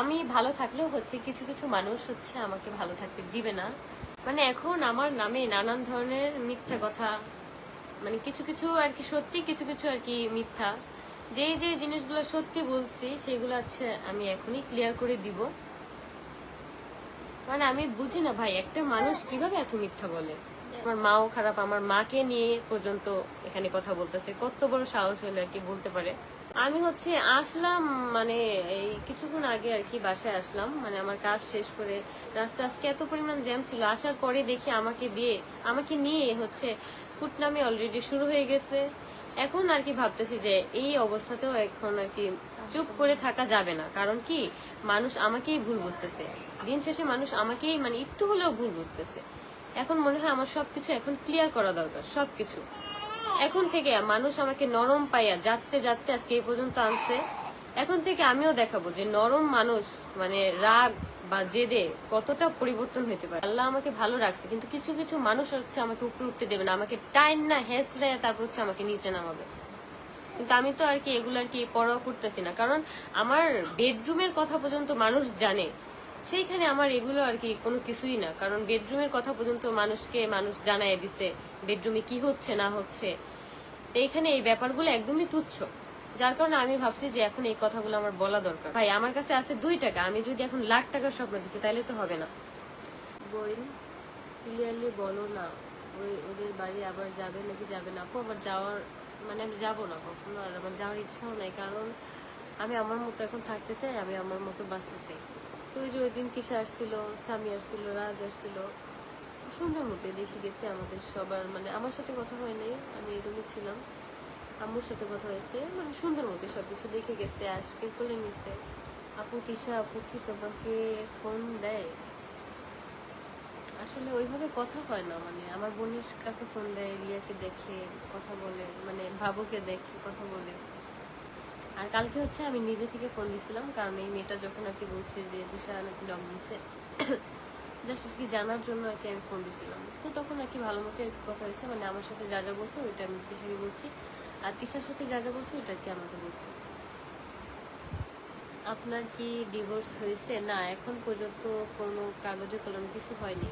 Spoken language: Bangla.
আমি ভালো থাকলেও হচ্ছে কিছু কিছু মানুষ হচ্ছে আমাকে ভালো থাকতে দিবে না। মানে এখন আমার নামে নানান ধরনের মিথ্যা কথা মানে কিছু কিছু আর কি সত্যি, কিছু কিছু আর কি মিথ্যা। যে যে জিনিসগুলো সত্যি বলছি, সেগুলো হচ্ছে আমি এখনই ক্লিয়ার করে দিব। মানে আমি বুঝি না ভাই, একটা মানুষ কীভাবে এত মিথ্যা বলে? আমার মাও খারাপ, আমার মাকে নিয়ে পর্যন্ত এখানে কথা বলতেছে। কত বড় সাহস হলে আর কি বলতে পারে। আমি হচ্ছে আসলাম মানে এই কিছুক্ষণ আগে আর কি বাসায় আসলাম। মানে আমার কাজ শেষ করে রাস্তা আজকে এত পরিমাণ জ্যাম ছিল, আসার পরে দেখি আমাকে দিয়ে, আমাকে নিয়ে হচ্ছে কুটনামি অলরেডি শুরু হয়ে গেছে। এখন আর কি ভাবতেছি যে এই অবস্থাতেও এখন আর কি চুপ করে থাকা যাবে না। কারণ কি? মানুষ আমাকেই ভুল বুঝতেছে। দিন শেষে মানুষ আমাকেই মানে একটু হলেও ভুল বুঝতেছে। এখন মনে হয় আমার সবকিছু এখন ক্লিয়ার করা দরকার, সবকিছু। এখন থেকে মানুষ আমাকে নরম পাইয়া যাতে যাতে আজকে এই পর্যন্ত আনছে। এখন থেকে আমিও দেখাবো যে নরম মানুষ মানে রাগ বা জেদে কতটা পরিবর্তন হতে পারে। আল্লাহ আমাকে ভালো রাখছে, কিন্তু কিছু কিছু মানুষ হচ্ছে আমাকে উপরে উঠতে দেবে না, আমাকে টাইম না হেসড়ে তারপর হচ্ছে আমাকে নিচে নামাবে। কিন্তু আমি তো আর কি এগুলো আর কি পরোয়া করতেছি না, কারণ আমার বেডরুমের কথা পর্যন্ত মানুষ জানে। সেইখানে আমার এগুলো আর কি কোনো কিছুই না। কারণ বেডরুমের কথা পর্যন্ত মানুষকে মানুষ জানায় দিছে বেডরুমে কি হচ্ছে, না হচ্ছে। এইখানে এই ব্যাপারগুলো একদমই তুচ্ছ। যার কারণে আমি ভাবছি যে এখন এই কথাগুলো আমার বলা দরকার। ভাই, আমার কাছে আছে দুই টাকা। আমি যদি এখন লাখ টাকার স্বপ্ন দেখি তাহলে তো হবে না। বইন ক্লিয়ারলি বলো না, ওই ওদের বাড়ি আবার যাবে নাকি যাবে না? আবার যাওয়ার মানে আমি যাব না কখনো, আর আমার যাওয়ার ইচ্ছাও নাই। কারণ আমি আমার মতো এখন থাকতে চাই, আমি আমার মতো বাঁচতে চাই। তো ওই যে ওই দিন কিসে আসছিল, স্বামী আসছিল, রাজ আসছিল। সুন্দর মতো দেখে গেছে আমাদের সবার মানে আমার সাথে কথা হয় নাই, আমি রুমে ছিলাম। আম্মুর সাথে কথা হয়েছে মানে সুন্দর মতো সবকিছু দেখে গেছে আজকে কোলে নিছে? আপু তিশা, আপু কি তোমাকে ফোন দেয়? আসলে ওইভাবে কথা হয় না মানে আমার বোনের কাছে ফোন দেয়, রিয়াকে দেখে, কথা বলে মানে ভাবুকে দেখে, কথা বলে। আর কালকে হচ্ছে আমি নিজে থেকে ফোন দিছিলাম, কারণ এই মেয়েটা যখন আর কি বলছে যে দিশা নাকি লক দিছে জাস্ট কি জানার জন্য আর কি আমি ফোন দিছিলাম। তো তখন আর কি ভালো মতো কথা হয়েছে মানে আমার সাথে যা যা বলছে ওইটা আমি তিশাকে বলছি, আর তিশার সাথে যা যা বলছে ওইটা আর কি আমাকে বলছে। আপনার কি ডিভোর্স হয়েছে? না, এখন পর্যন্ত কোনো কাগজে কলমে কিছু হয়নি?